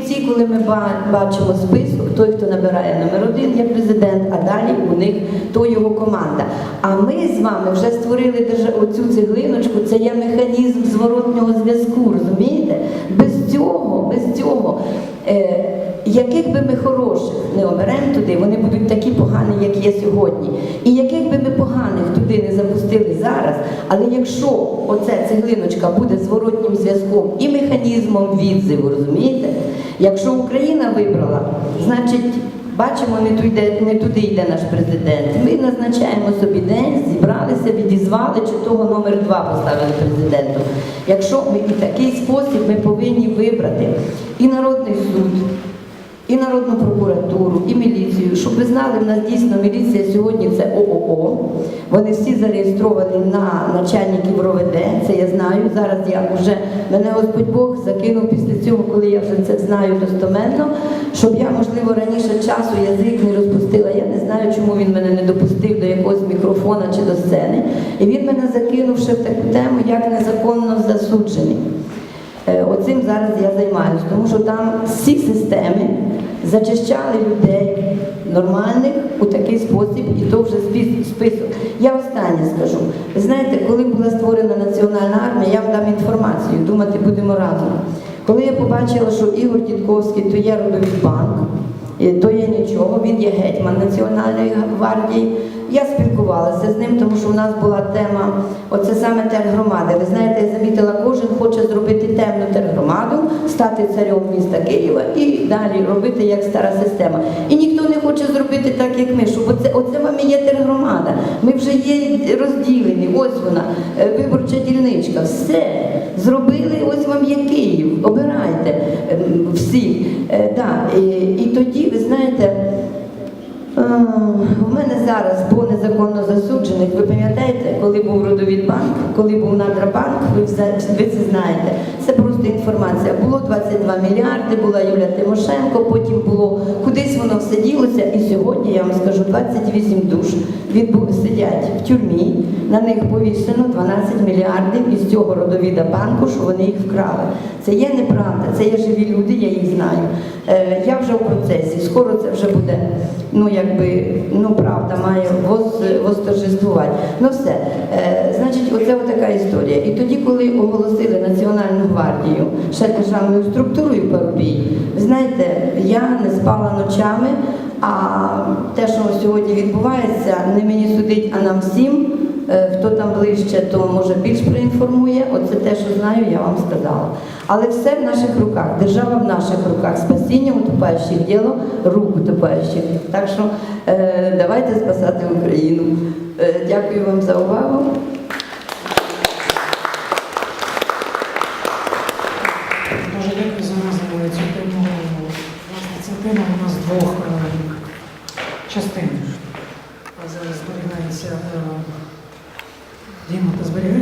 кінці, коли ми бачимо список, той, хто набирає номер один, є президент, а далі у них то його команда. А ми з вами вже створили оцю цеглиночку, це є механізм зворотнього зв'язку, розумієте? Без цього, без цього. Е, яких би ми хороших не оберемо туди, вони будуть такі погані, як є сьогодні. І яких би ми поганих туди не запустили зараз, але якщо оця цеглиночка буде зворотнім зв'язком і механізмом відзиву, розумієте? Якщо Україна вибрала, значить. Бачимо, не туди, не туди йде наш президент. Ми назначаємо собі день, зібралися, відізвали, чи того номер два поставили президентом. Якщо ми і такий спосіб ми повинні вибрати і народний суд, і народну прокуратуру, і міліцію, щоб ви знали, в нас дійсно міліція сьогодні це ООО. Вони всі зареєстровані на начальників РОВД, це я знаю. Зараз я вже мене Господь Бог закинув після цього, коли я вже це знаю достоменно, щоб я, можливо, раніше часу язик не розпустила. Я не знаю, чому він мене не допустив до якогось мікрофона чи до сцени. І він мене закинув ще в таку тему, як незаконно засуджений. Е, Оцим зараз я займаюся, тому що там всі системи зачищали людей нормальних у такий спосіб, і то вже список. Я останнє скажу. Ви знаєте, коли була створена національна армія, я вам дам інформацію, думати будемо разом. Коли я побачила, що Ігор Дідковський то є родовий банк, то є нічого, він є гетьман Національної гвардії. Я тому що у нас була тема, оце саме тергромади. Ви знаєте, я замітила, кожен хоче зробити темну тергромаду, стати царем міста Києва і далі робити як стара система. І ніхто не хоче зробити так, як ми, щоб оце, оце вам і є тергромада. Ми вже є розділені, ось вона, е, виборча дільничка, все. Зробили, ось вам є Київ, обирайте ем, всі. Е, да, і, і тоді, ви знаєте, е, в мене зараз по незаконно засуджених, ви пам'ятаєте, коли був Родовід банк, коли був Надрабанк, ви, ви це знаєте. Це просто інформація. Було 22 мільярди, була Юля Тимошенко, потім було кудись воно все ділося. І сьогодні я вам скажу 28 душ відбу- сидять в тюрмі. На них повішено 12 мільярдів із цього родовіда банку, що вони їх вкрали. Це є неправда, це є живі люди, я їх знаю. Е, я вже у процесі, скоро це вже буде, ну якби, ну правда, має воз, восторжествувати. Ну все. Е, значить, оце така історія. І тоді, коли оголосили Національну гвардію ще державною структурою Ви знаєте, я не спала ночами, а те, що сьогодні відбувається, не мені судить, а нам всім. Е, Хто там ближче, то може більш проінформує. Оце те, що знаю, я вам сказала. Але все в наших руках. Держава в наших руках. Спасіння утопаючих діло рук утопаючих. Так що е, давайте спасати Україну. Е, дякую вам за увагу. Дуже дякую за назву цю тему. Тема у нас двох е, частин. Зараз зберігається е, Діма, та зберігаєш?